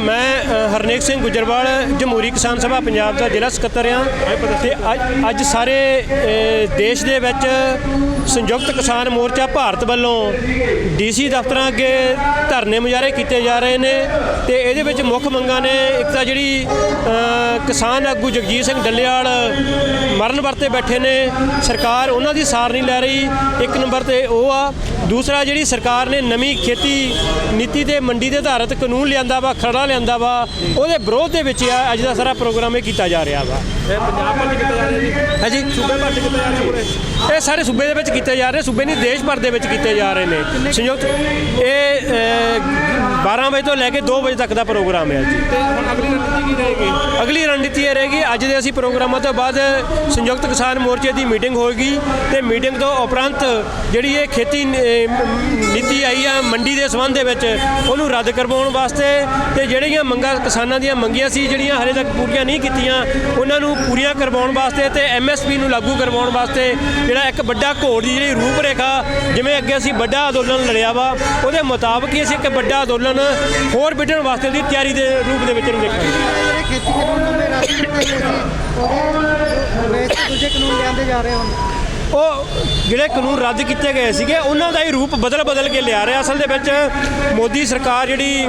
ਮੈਂ ਹਰਨੇਕ ਸਿੰਘ ਗੁਜਰਵਾਲ, ਜਮਹੂਰੀ ਕਿਸਾਨ ਸਭਾ, ਪੰਜਾਬ ਦਾ ਜ਼ਿਲ੍ਹਾ ਸਕੱਤਰ ਹਾਂ। ਤੇ ਅੱਜ- ਅੱਜ ਸਾਰੇ ਦੇਸ਼ ਦੇ ਵਿੱਚ ਸੰਯੁਕਤ ਕਿਸਾਨ ਮੋਰਚਾ ਭਾਰਤ ਵੱਲੋਂ ਡੀਸੀ ਦਫ਼ਤਰਾਂ ਅੱਗੇ ਧਰਨੇ ਮੁਜ਼ਾਹਰੇ ਕੀਤੇ ਜਾ ਰਹੇ ਨੇ ਤੇ ਇਹਦੇ ਵਿੱਚ ਮੁੱਖ ਮੰਗਾਂ ਨੇ ਇੱਕ ਤਾਂ ਜਿਹੜੀ ਕਿਸਾਨ ਆਗੂ ਜਗਜੀਤ ਸਿੰਘ ਡੱਲੇਵਾਲ ਮਰਨ ਵਰਤੇ ਬੈਠੇ ਨੇ। ਸਰਕਾਰ ਉਹਨਾਂ ਦੀ ਸਾਰ ਨਹੀਂ ਲੈ ਰਹੀ। ਇੱਕ ਨੰਬਰ ਤੇ ਉਹ ਆ ਦੂਸਰਾ ਜਿਹੜੀ ਸਰਕਾਰ ਨੇ ਨਵੀਂ ਖੇਤੀ ਨੀਤੀ ਤੇ ਮੰਡੀ ਦੇ ਆਧਾਰਿਤ ਕਾਨੂੰਨ ਲਿਆਂਦਾ ਵਾ, ਖਰੜਾ ਲਿਆਂਦਾ ਵਾ, ਉਹਦੇ ਵਿਰੋਧ ਦੇ ਵਿੱਚ ਆ, ਅੱਜ ਦਾ ਸਾਰਾ ਪ੍ਰੋਗਰਾਮ ਇਹ ਕੀਤਾ ਜਾ ਰਿਹਾ ਵਾ। ਇਹ ਪੰਜਾਬ ਭਰ ਚ ਕੀਤਾ ਜਾ ਰਿਹਾ ਜੀ ਹੈ ਜੀ ਸੂਬੇ ਭਰ ਚ ਕੀਤਾ ਜਾ ਰਿਹਾ ਪੂਰੇ? ਇਹ ਸਾਰੇ ਸੂਬੇ ਦੇ ਵਿੱਚ ਕੀਤੇ ਜਾ ਰਹੇ ਸੂਬੇ ਨਹੀਂ ਦੇਸ਼ ਭਰ ਦੇ ਵਿੱਚ ਕੀਤੇ ਜਾ ਰਹੇ ਨੇ। ਸੰਯੁਕਤ ਇਹ ਅ, 12 ਵਜੇ ਤੋਂ ਲੈ ਕੇ 2 ਵਜੇ ਤੱਕ ਦਾ ਪ੍ਰੋਗਰਾਮ ਹੈ ਜੀ ਤੇ ਹੁਣ ਅਗਲੀ ਰਣਨੀਤੀ ਕੀ ਰਹੇਗੀ? ਅਗਲੀ ਰਣਨੀਤੀ ਇਹ ਰਹੇਗੀ ਅੱਜ ਦੇ ਅਸੀਂ ਪ੍ਰੋਗਰਾਮਾਂ ਤੋਂ ਬਾਅਦ ਸੰਯੁਕਤ ਕਿਸਾਨ ਮੋਰਚੇ ਦੀ ਮੀਟਿੰਗ ਹੋਏਗੀ ਤੇ ਮੀਟਿੰਗ ਤੋਂ ਉਪਰੰਤ ਜਿਹੜੀ ਇਹ ਖੇਤੀ ਨ- ਅਹ ਮ- ਨੀਤੀ ਆਈ ਆ ਮੰਡੀ ਦੇ ਸੰਬੰਧ ਦੇ ਵਿੱਚ ਉਹਨੂੰ ਰੱਦ ਕਰਵਾਉਣ ਵਾਸਤੇ ਤੇ ਜਿਹੜੀਆਂ ਮੰਗਾਂ ਕਿਸਾਨਾਂ ਦੀਆਂ ਮੰਗੀਆਂ ਸੀ ਜਿਹੜੀਆਂ ਹਲੇ ਤੱਕ ਪੂਰੀਆਂ ਨਹੀਂ ਕੀਤੀਆਂ ਉਹਨਾਂ ਨੂੰ ਪੂਰੀਆਂ ਕਰਵਾਉਣ ਵਾਸਤੇ ਤੇ ਐਮਐਸਪੀ ਨੂੰ ਲਾਗੂ ਕਰਵਾਉਣ ਵਾਸਤੇ ਜਿਹੜਾ ਇੱਕ ਵੱਡਾ ਘੋੜ ਦੀ ਜਿਹੜੀ ਰੂਪ ਰੇਖਾ ਜਿਵੇਂ ਅੱਗੇ ਅਸੀਂ ਵੱਡਾ ਅੰਦੋਲਨ ਲੜਿਆ ਵਾ, ਉਹਦੇ ਮੁਤਾਬਕ ਹੀ ਅਸੀਂ ਇੱਕ ਵੱਡਾ ਅੰਦੋਲਨ ਹੋਰ ਵਿੱਢਣ ਵਾਸਤੇ ਦੀ ਤਿਆਰੀ ਦੇ ਰੂਪ ਦੇ ਵਿੱਚ ਇਹਨੂੰ ਦੇਖਾਂਗੇ। ਖੇਤੀ ਕਾਨੂੰਨ ਨੂੰ ਮੇਰਾ ਉਹਦੇ ਦੂਜੇ ਕਾਨੂੰਨ ਲਿਆਂਦੇ ਜਾ ਰਹੇ ਹਨ ਉਹ ਜਿਹੜੇ ਕਾਨੂੰਨ ਰੱਦ ਕੀਤੇ ਗਏ ਸੀਗੇ, ਉਹਨਾਂ ਦਾ ਹੀ ਰੂਪ ਬਦਲ ਬਦਲ ਕੇ ਲਿਆ ਰਿਹਾ। ਅਸਲ ਦੇ ਵਿੱਚ ਮੋਦੀ ਸਰਕਾਰ ਜਿਹੜੀ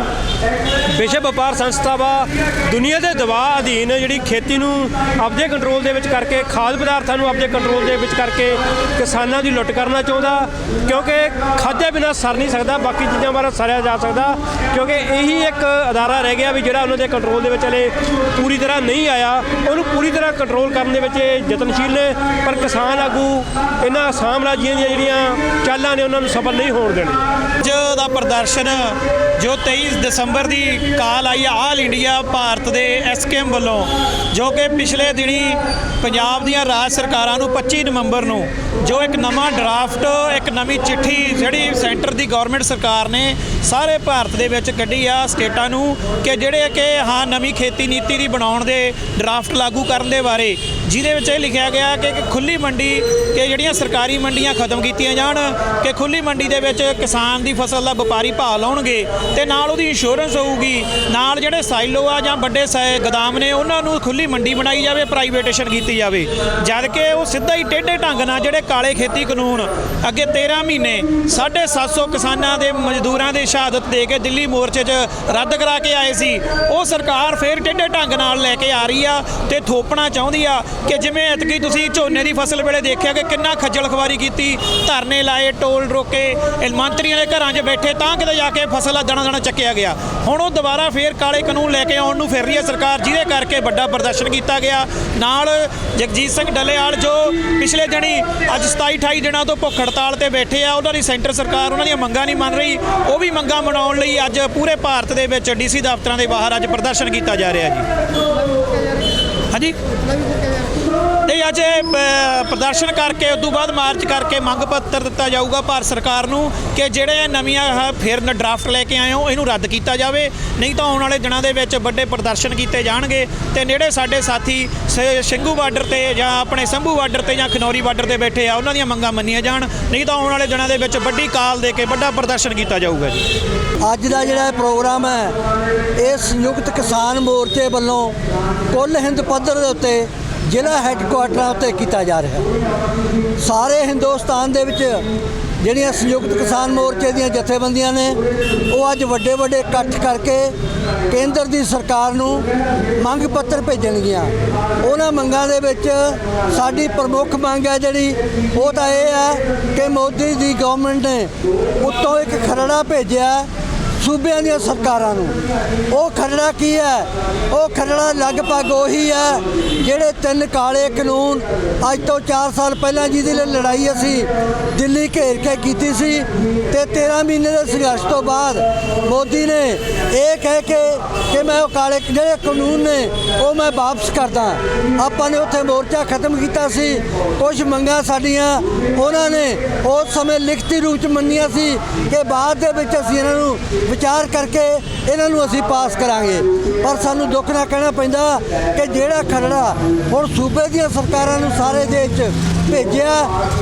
ਵਿਸ਼ਵ ਵਪਾਰ ਸੰਸਥਾ ਵਾ, ਦੁਨੀਆ ਦੇ ਦਬਾਅ ਅਧੀਨ ਜਿਹੜੀ ਖੇਤੀ ਨੂੰ ਆਪਦੇ ਕੰਟਰੋਲ ਦੇ ਵਿੱਚ ਕਰਕੇ, ਖਾਦ ਪਦਾਰਥਾਂ ਨੂੰ ਆਪਦੇ ਕੰਟਰੋਲ ਦੇ ਵਿੱਚ ਕਰਕੇ ਕਿਸਾਨਾਂ ਦੀ ਲੁੱਟ ਕਰਨਾ ਚਾਹੁੰਦਾ, ਕਿਉਂਕਿ ਖਾਦੇ ਬਿਨਾਂ ਸਰ ਨਹੀਂ ਸਕਦਾ, ਬਾਕੀ ਚੀਜ਼ਾਂ ਬਾਰੇ ਸਰਿਆ ਜਾ ਸਕਦਾ। ਕਿਉਂਕਿ ਇਹੀ ਇੱਕ ਅਦਾਰਾ ਰਹਿ ਗਿਆ ਵੀ ਜਿਹੜਾ ਉਹਨਾਂ ਦੇ ਕੰਟਰੋਲ ਦੇ ਵਿੱਚ ਹਲੇ ਪੂਰੀ ਤਰ੍ਹਾਂ ਨਹੀਂ ਆਇਆ। ਉਹਨੂੰ ਪੂਰੀ ਤਰ੍ਹਾਂ ਕੰਟਰੋਲ ਕਰਨ ਦੇ ਵਿੱਚ ਇਹ ਯਤਨਸ਼ੀਲ ਨੇ, ਪਰ ਕਿਸਾਨ ਆਗੂ ਇਹਨਾਂ ਸਾਮਰਾਜੀਆਂ ਦੀਆਂ ਜਿਹੜੀਆਂ ਚਾਲਾਂ ਨੇ ਉਹਨਾਂ ਨੂੰ ਸਫਲ ਨਹੀਂ ਹੋਣ ਦੇਣੀ। ਅੱਜ ਦਾ ਪ੍ਰਦਰਸ਼ਨ ਜੋ 23 ਦਸੰਬਰ ਦੀ ਕਾਲ ਆਈ ਆਲ ਇੰਡੀਆ ਭਾਰਤ ਦੇ ਐਸਕੇਐਮ ਵੱਲੋਂ, ਜੋ ਕਿ ਪਿਛਲੇ ਦਿਨੀ ਪੰਜਾਬ ਦੀਆਂ ਰਾਜ ਸਰਕਾਰਾਂ ਨੂੰ 25 ਨਵੰਬਰ ਨੂੰ ਜੋ ਇੱਕ ਨਵਾਂ ਡਰਾਫਟ, ਇੱਕ ਨਵੀਂ ਚਿੱਠੀ ਜਿਹੜੀ ਸੈਂਟਰ ਦੀ ਗਵਰਨਮੈਂਟ ਸਰਕਾਰ ਨੇ ਸਾਰੇ ਭਾਰਤ ਦੇ ਵਿੱਚ ਕੱਢੀ ਆ ਸਟੇਟਾਂ ਨੂੰ ਕਿ ਜਿਹੜੇ ਕਿ ਹਾਂ ਨਵੀਂ ਖੇਤੀ ਨੀਤੀ ਦੀ ਬਣਾਉਣ ਦੇ ਡਰਾਫਟ ਲਾਗੂ ਕਰਨ ਦੇ ਬਾਰੇ, ਜਿਹਦੇ ਵਿੱਚ ਇਹ ਲਿਖਿਆ ਗਿਆ ਕਿ ਇੱਕ ਖੁੱਲੀ ਮੰਡੀ ਕਿ ਜਿਹੜੀਆਂ ਸਰਕਾਰੀ ਮੰਡੀਆਂ ਖਤਮ ਕੀਤੀਆਂ ਜਾਣ, ਕਿ ਖੁੱਲੀ ਮੰਡੀ ਦੇ ਵਿੱਚ ਕਿਸਾਨ ਦੀ ਫਸਲ ਦਾ ਵਪਾਰੀ ਭਾਅ ਲਾਉਣਗੇ ਤੇ ਨਾਲ ਉਹਦੀ ਇੰਸ਼ੋਰੈਂਸ ਹੋਊਗੀ, ਨਾਲ ਜਿਹੜੇ ਸਾਈਲੋ ਆ ਜਾਂ ਵੱਡੇ ਸੈ- ਗੋਦਾਮ ਨੇ ਉਹਨਾਂ ਨੂੰ ਖੁੱਲੀ ਮੰਡੀ ਬਣਾਈ ਜਾਵੇ ਪ੍ਰਾਈਵੇਟੇਸ਼ਨ ਕੀਤੀ ਜਾਵੇ। ਜਦ ਕਿ ਉਹ ਸਿੱਧਾ ਹੀ ਟੇਢੇ ਢੰਗ ਨਾਲ ਜਿਹੜੇ ਕਾਲੇ ਖੇਤੀ ਕਾਨੂੰਨ ਅੱਗੇ 13 ਮਹੀਨੇ 750 ਕਿਸਾਨਾਂ ਦੇ ਮਜ਼ਦੂਰਾਂ ਦੇ ਸ਼ਹਾਦਤ ਦੇ ਕੇ ਦਿੱਲੀ ਮੋਰਚੇ 'ਚ ਰੱਦ ਕਰਾ ਕੇ ਆਏ ਸੀ। ਉਹ ਸਰਕਾਰ ਫੇਰ ਟੇਢੇ ਢੰਗ ਨਾਲ ਲੈ ਕੇ ਆ ਰਹੀ ਆ ਤੇ ਥੋਪਣਾ ਚਾਹੁੰਦੀ ਆ ਕਿ ਜਿਵੇਂ ਐਤਕੀ ਤੁਸੀਂ ਝੋਨੇ ਦੀ ਫਸਲ ਵੇਲੇ ਦੇਖਿਆ ਕਿ ਕਿੰਨਾ ਖੱਜਲ ਖਵਾਰੀ ਕੀਤੀ, ਧਰਨੇ ਲਾਏ, ਟੋਲ ਰੋਕੇ ਮੰਤਰੀਆਂ ਦੇ ਘਰਾਂ 'ਚ ਬੈਠੇ ਤਾਂ ਕਿਤੇ ਜਾ ਕੇ ਫਸਲ ਦਾ ਦਣਾ ਦਣਾ ਚੱਕਿਆ ਗਿਆ। ਹੁਣ ਉਹ ਦੁਬਾਰਾ ਫੇਰ ਕਾਲੇ ਕਾਨੂੰਨ ਲੈ ਕੇ ਆਉਣ ਨੂੰ ਫਿਰ ਰਹੀ ਹੈ ਸਰਕਾਰ, ਜਿਹਦੇ ਕਰਕੇ ਵੱਡਾ ਪ੍ਰਦਰਸ਼ਨ ਕੀਤਾ ਗਿਆ। ਨਾਲ ਜਗਜੀਤ ਸਿੰਘ ਡੱਲੇਆਲ ਜੋ ਪਿਛਲੇ ਦਿਨੀ ਅੱਜ 27 28 ਦਿਨਾਂ ਤੋਂ ਭੁੱਖ ਹੜਤਾਲ ਤੇ ਬੈਠੇ ਆ, ਉਹਨਾਂ ਦੀ ਸੈਂਟਰ ਸਰਕਾਰ ਉਹਨਾਂ ਦੀਆਂ ਮੰਗਾਂ ਨਹੀਂ ਮੰਨ ਰਹੀ, ਉਹ ਵੀ ਮੰਗਾਂ ਮਨਾਉਣ ਲਈ ਅੱਜ ਪੂਰੇ ਭਾਰਤ ਦੇ ਵਿੱਚ ਡੀਸੀ ਦਫ਼ਤਰਾਂ ਦੇ ਬਾਹਰ ਅੱਜ ਪ੍ਰਦਰਸ਼ਨ ਕੀਤਾ ਜਾ ਰਿਹਾ ਜੀ। ਹਾਂਜੀ? ਇਹ ਅੱਜ ਪ੍ਰਦਰਸ਼ਨ ਕਰਕੇ, ਉਸ ਤੋਂ ਬਾਅਦ ਮਾਰਚ ਕਰਕੇ ਮੰਗ ਪੱਤਰ ਦਿੱਤਾ ਜਾਊਗਾ ਭਾਰਤ ਸਰਕਾਰ ਨੂੰ ਕਿ ਜਿਹੜੇ ਨਵੀਆਂ ਫਿਰ ਡਰਾਫਟ ਲੈ ਕੇ ਆਏ ਹੋ, ਇਹਨੂੰ ਰੱਦ ਕੀਤਾ ਜਾਵੇ। ਨਹੀਂ ਤਾਂ ਆਉਣ ਵਾਲੇ ਦਿਨਾਂ ਦੇ ਵਿੱਚ ਵੱਡੇ ਪ੍ਰਦਰਸ਼ਨ ਕੀਤੇ ਜਾਣਗੇ ਤੇ ਨੇੜੇ ਸਾਡੇ ਸਾਥੀ ਸ- ਸਿੰਘੂ ਬਾਰਡਰ ਤੇ ਜਾਂ ਆਪਣੇ ਸੰਭੂ ਬਾਰਡਰ ਤੇ ਜਾਂ ਖਨੌਰੀ ਬਾਰਡਰ ਤੇ ਬੈਠੇ ਆ, ਉਹਨਾਂ ਦੀਆਂ ਮੰਗਾਂ ਮੰਨੀਆਂ ਜਾਣ। ਨਹੀਂ ਤਾਂ ਆਉਣ ਵਾਲੇ ਦਿਨਾਂ ਦੇ ਵਿੱਚ ਵੱਡੀ ਕਾਲ ਦੇ ਕੇ ਵੱਡਾ ਪ੍ਰਦਰਸ਼ਨ ਕੀਤਾ ਜਾਊਗਾ ਜੀ। ਅੱਜ ਦਾ ਜਿਹੜਾ ਪ੍ਰੋਗਰਾਮ ਹੈ ਇਹ ਸੰਯੁਕਤ ਕਿਸਾਨ ਮੋਰਚੇ ਵੱਲੋਂ ਕੁੱਲ ਹਿੰਦ ਪੱਧਰ ਦੇ ਉੱਤੇ ਜ਼ਿਲ੍ਹਾ ਹੈੱਡਕੁਆਟਰਾਂ ਉੱਤੇ ਕੀਤਾ ਜਾ ਰਿਹਾ ਸਾਰੇ ਹਿੰਦੁਸਤਾਨ ਦੇ ਵਿੱਚ ਜਿਹੜੀਆਂ ਸੰਯੁਕਤ ਕਿਸਾਨ ਮੋਰਚੇ ਦੀਆਂ ਜਥੇਬੰਦੀਆਂ ਨੇ, ਉਹ ਅੱਜ ਵੱਡੇ ਵੱਡੇ ਇਕੱਠ ਕਰਕੇ ਕੇਂਦਰ ਦੀ ਸਰਕਾਰ ਨੂੰ ਮੰਗ ਪੱਤਰ ਭੇਜਣਗੀਆਂ। ਉਹਨਾਂ ਮੰਗਾਂ ਦੇ ਵਿੱਚ ਸਾਡੀ ਪ੍ਰਮੁੱਖ ਮੰਗ ਹੈ ਜਿਹੜੀ, ਉਹ ਤਾਂ ਇਹ ਹੈ ਕਿ ਮੋਦੀ ਦੀ ਗਵਰਨਮੈਂਟ ਨੇ ਉੱਤੋਂ ਇੱਕ ਖਰੜਾ ਭੇਜਿਆ ਸੂਬਿਆਂ ਦੀਆਂ ਸਰਕਾਰਾਂ ਨੂੰ। ਉਹ ਖਰੜਾ ਕੀ ਹੈ? ਉਹ ਖਰੜਾ ਲਗਭਗ ਉਹੀ ਹੈ, ਜਿਹੜੇ ਤਿੰਨ ਕਾਲੇ ਕਾਨੂੰਨ ਅੱਜ ਤੋਂ 4 ਸਾਲ ਪਹਿਲਾਂ ਜਿਹਦੇ ਲਈ ਲੜਾਈ ਅਸੀਂ ਦਿੱਲੀ ਘੇਰ ਕੇ ਕੀਤੀ ਸੀ ਤੇ 13 ਮਹੀਨੇ ਦੇ ਸੰਘਰਸ਼ ਤੋਂ ਬਾਅਦ ਮੋਦੀ ਨੇ ਇਹ ਕਹਿ ਕੇ ਕਿ ਮੈਂ ਉਹ ਕਾਲੇ ਜਿਹੜੇ ਕਾਨੂੰਨ ਨੇ, ਉਹ ਮੈਂ ਵਾਪਸ ਕਰਦਾ। ਆਪਾਂ ਨੇ ਉੱਥੇ ਮੋਰਚਾ ਖਤਮ ਕੀਤਾ ਸੀ ਕੁਝ ਮੰਗਾਂ ਸਾਡੀਆਂ ਉਹਨਾਂ ਨੇ ਉਸ ਸਮੇਂ ਲਿਖਤੀ ਰੂਪ ਚ ਮੰਨੀਆਂ ਸੀ ਕਿ ਬਾਅਦ ਦੇ ਵਿੱਚ ਅਸੀਂ ਇਹਨਾਂ ਨੂੰ ਵਿਚਾਰ ਕਰਕੇ ਇਹਨਾਂ ਨੂੰ ਅਸੀਂ ਪਾਸ ਕਰਾਂਗੇ। ਪਰ ਸਾਨੂੰ ਦੁੱਖ ਨਾਲ ਕਹਿਣਾ ਪੈਂਦਾ ਕਿ ਜਿਹੜਾ ਖਰੜਾ ਹੁਣ ਸੂਬੇ ਦੀਆਂ ਸਰਕਾਰਾਂ ਨੂੰ ਸਾਰੇ ਦੇਸ਼ 'ਚ ਭੇਜਿਆ,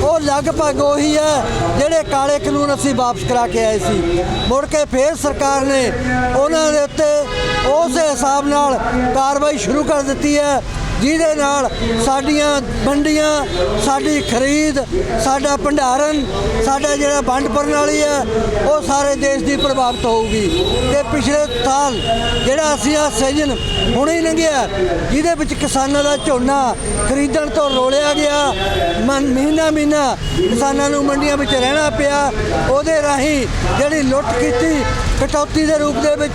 ਉਹ ਲਗਭਗ ਉਹੀ ਹੈ ਜਿਹੜੇ ਕਾਲੇ ਕਾਨੂੰਨ ਅਸੀਂ ਵਾਪਸ ਕਰਾ ਕੇ ਆਏ ਸੀ। ਮੁੜ ਕੇ ਫੇਰ ਸਰਕਾਰ ਨੇ ਉਹਨਾਂ ਦੇ ਉੱਤੇ ਉਸ ਹਿਸਾਬ ਨਾਲ ਕਾਰਵਾਈ ਸ਼ੁਰੂ ਕਰ ਦਿੱਤੀ ਹੈ। ਜਿਹਦੇ ਨਾਲ ਸਾਡੀਆਂ ਮੰਡੀਆਂ, ਸਾਡੀ ਖਰੀਦ, ਸਾਡਾ ਭੰਡਾਰਨ, ਸਾਡਾ ਜਿਹੜਾ ਵੰਡ ਪ੍ਰਣਾਲੀ ਹੈ ਉਹ ਸਾਰੇ ਦੇਸ਼ ਦੀ ਪ੍ਰਭਾਵਿਤ ਹੋਊਗੀ। ਤੇ ਪਿਛਲੇ ਸਾਲ ਜਿਹੜਾ ਅਸੀਂ ਆ ਸੀਜ਼ਨ ਹੁਣੇ ਲੰਘਿਆ, ਜਿਹਦੇ ਵਿੱਚ ਕਿਸਾਨਾਂ ਦਾ ਝੋਨਾ ਖਰੀਦਣ ਤੋਂ ਰੋਲਿਆ ਗਿਆ। ਮਨ- ਮਹੀਨਾ ਮਹੀਨਾ ਕਿਸਾਨਾਂ ਨੂੰ ਮੰਡੀਆਂ ਵਿੱਚ ਰਹਿਣਾ ਪਿਆ। ਉਹਦੇ ਰਾਹੀਂ ਜਿਹੜੀ ਲੁੱਟ ਕੀਤੀ ਕਟੌਤੀ ਦੇ ਰੂਪ ਦੇ ਵਿੱਚ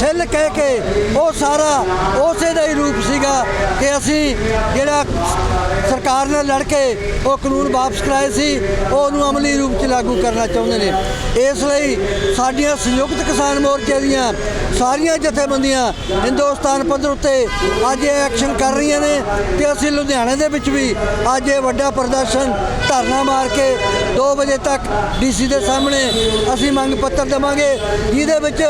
ਸੈੱਲ ਕਹਿ ਕੇ ਉਹ ਸਾਰਾ ਉਸੇ ਦਾ ਹੀ ਰੂਪ ਸੀਗਾ ਕਿ ਅਸੀਂ ਜਿਹੜਾ ਸਰਕਾਰ ਨਾਲ ਲੜ ਕੇ ਉਹ ਕਾਨੂੰਨ ਵਾਪਸ ਕਰਾਏ ਸੀ, ਉਹ ਉਹਨੂੰ ਅਮਲੀ ਰੂਪ 'ਚ ਲਾਗੂ ਕਰਨਾ ਚਾਹੁੰਦੇ ਨੇ। ਇਸ ਲਈ ਸਾਡੀਆਂ ਸੰਯੁਕਤ ਕਿਸਾਨ ਮੋਰਚੇ ਦੀਆਂ ਸਾਰੀਆਂ ਜਥੇਬੰਦੀਆਂ ਹਿੰਦੁਸਤਾਨ ਪੱਧਰ ਉੱਤੇ ਅੱਜ ਇਹ ਐਕਸ਼ਨ ਕਰ ਰਹੀਆਂ ਨੇ ਤੇ ਅਸੀਂ ਲੁਧਿਆਣੇ ਦੇ ਵਿੱਚ ਵੀ ਅੱਜ ਇਹ ਵੱਡਾ ਪ੍ਰਦਰਸ਼ਨ ਧਰਨਾ ਮਾਰ ਕੇ 2 ਵਜੇ ਤੱਕ ਡੀਸੀ ਦੇ ਸਾਹਮਣੇ ਅਸੀਂ ਮੰਗ ਪੱਤਰ ਦੇਵਾਂਗੇ, ਜਿਹਦੇ ਦੇ ਵਿੱਚ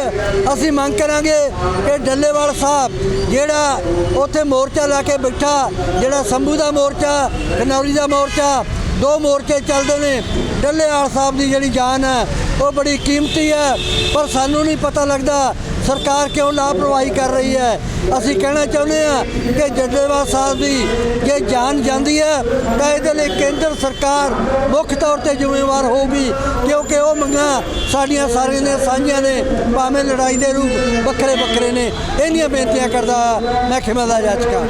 ਅਸੀਂ ਮੰਗ ਕਰਾਂਗੇ ਕਿ ਡੱਲੇਵਾਲ ਸਾਹਿਬ ਜਿਹੜਾ ਉੱਥੇ ਮੋਰਚਾ ਲਾ ਕੇ ਬੈਠਾ, ਜਿਹੜਾ ਸੰਭੂ ਦਾ ਮੋਰਚਾ ਕਨੌਰੀ ਦਾ ਮੋਰਚਾ ਦੋ ਮੋਰਚੇ ਚੱਲਦੇ ਨੇ। ਡੱਲੇਵਾਲ ਸਾਹਿਬ ਦੀ ਜਿਹੜੀ ਜਾਨ ਹੈ, ਉਹ ਬੜੀ ਕੀਮਤੀ ਹੈ, ਪਰ ਸਾਨੂੰ ਨਹੀਂ ਪਤਾ ਲੱਗਦਾ ਸਰਕਾਰ ਕਿਉਂ ਲਾਪਰਵਾਹੀ ਕਰ ਰਹੀ ਹੈ। ਅਸੀਂ ਕਹਿਣਾ ਚਾਹੁੰਦੇ ਹਾਂ ਕਿ ਜੱਡੇਵਾਲ ਸਾਹਿਬ ਦੀ ਜੇ ਜਾਨ ਜਾਂਦੀ ਹੈ, ਤਾਂ ਇਹਦੇ ਲਈ ਕੇਂਦਰ ਸਰਕਾਰ ਮੁੱਖ ਤੌਰ ਤੇ ਜ਼ਿੰਮੇਵਾਰ ਹੋਊਗੀ, ਕਿਉਂਕਿ ਉਹ ਮੰਗਾਂ ਸਾਡੀਆਂ ਸਾਰੀਆਂ ਨੇ ਸਾਂਝੀਆਂ ਨੇ, ਭਾਵੇਂ ਲੜਾਈ ਦੇ ਰੂਪ ਵੱਖਰੇ ਵੱਖਰੇ ਨੇ। ਇਹਨੀਆਂ ਬੇਨਤੀਆਂ ਕਰਦਾ ਮੈਂ ਖਿਮਾ ਦਾ ਜਾਚਕਾ